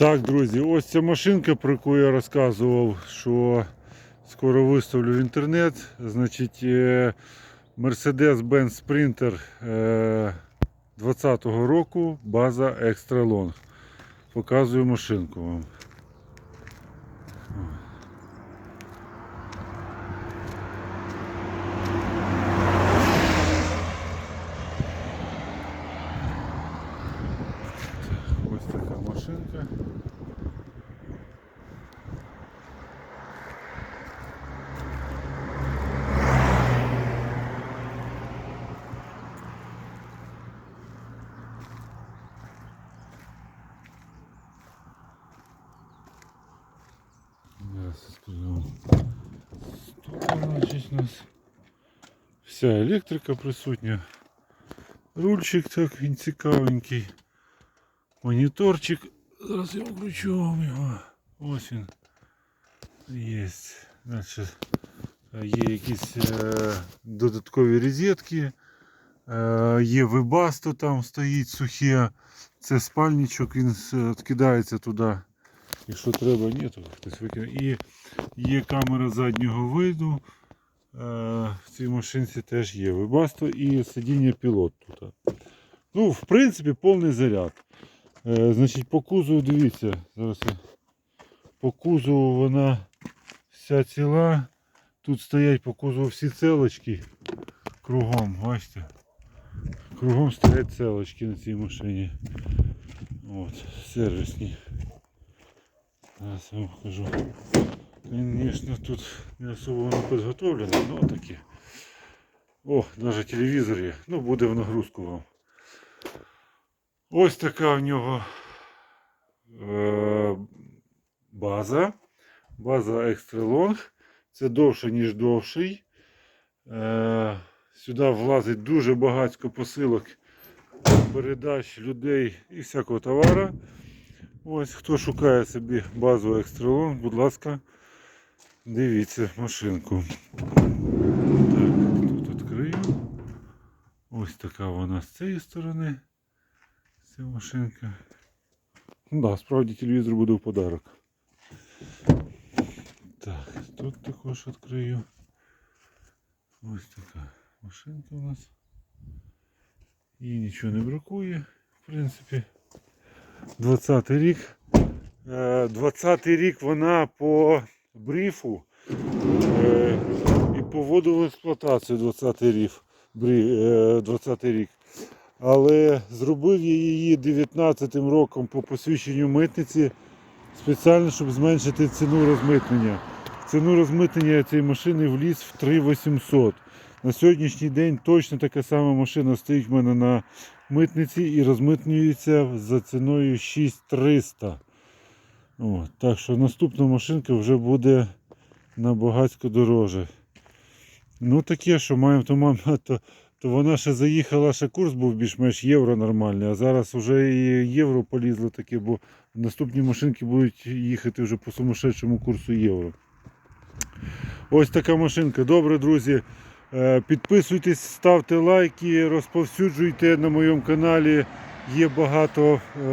Так, друзі, ось ця машинка, про яку я розказував, що скоро виставлю в інтернет. Значить, е, Mercedes-Benz Sprinter 2020 року, база Extra Long. Показую машинку вам. Зараз я скажу вам. Тут значить, у нас вся електрика присутня. Рульчик так він цікавенький. Моніторчик. Зараз я включу вам його. Ось він. Є. Значить, є якісь е, додаткові розетки. Е, є вебасто там стоїть сухе. Це спальничок, він е, відкидається туди. Якщо треба, ні, то хтось викине. І є камера заднього виду. Е, в цій машинці теж є вебасто і сидіння пілот тут. Ну, в принципі, повний заряд. Е, значить, по кузову, дивіться, зараз я по кузову вона вся ціла. Тут стоять по кузову всі целочки кругом, бачите. Кругом стоять целочки на цій машині. От, сервісні. Зараз я вам покажу. Звісно, тут не особо воно підготовлено, але таке. О, навіть телевізор є. Ну, буде в нагрузку вам. Ось така в нього е, база. База Extra Long. Це довше, ніж довший. Е, сюди влазить дуже багатько посилок, передач людей і всякого товару. Ось хто шукає собі Extra Long, будь ласка, дивіться машинку. Так, тут відкрию. Ось така вона з цієї сторони. Ця машинка. Ну да, справді телевізор буде в подарок. Так, тут також відкрию. Ось така машинка у нас. Їй нічого не бракує, в принципі. 20 рік. Е, 20 рік вона по бріфу е, і по воду в експлуатацію 20 рік. брі- е, 20 рік. Але зробив я її 19 роком по посвідченню митниці спеціально, щоб зменшити ціну розмитнення. Ціну розмитнення цієї машини вліз в 3800. На сьогоднішній день точно така сама машина стоїть в мене на митниці і розмитнюється за ціною 6300. О, так що наступна машинка вже буде набагатько дороже. Ну таке, що маємо, то маємо, то, то вона ще заїхала, ще курс був більш-менш євро нормальний, а зараз вже і євро полізло таке, бо наступні машинки будуть їхати вже по сумасшедшому курсу євро. Ось така машинка. Добре, друзі. Е, Підписуйтесь, ставте лайки, розповсюджуйте на моєму каналі. Є багато е,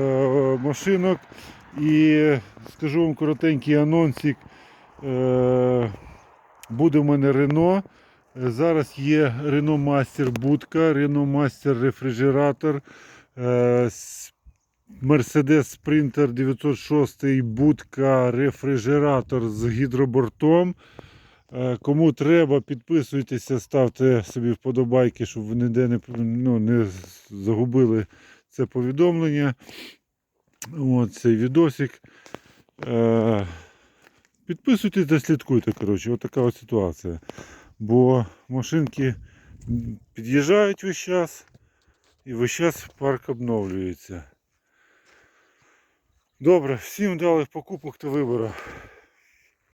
машинок. І скажу вам коротенький анонсик. Е, буде в мене Рено. Зараз є Renault Master будка, Renault Master рефрижератор, с- Mercedes Sprinter 906 будка, рефрижератор з гідробортом. Е, Кому треба, підписуйтеся, ставте собі вподобайки, щоб ви ніде не, ну, не загубили це повідомлення. От цей відосик. Е, Підписуйтесь та слідкуйте. Коротше, от така от ситуація. Бо машинки під'їжджають весь час і весь час парк обновлюється. Добре, всім вдалих покупок та вибору.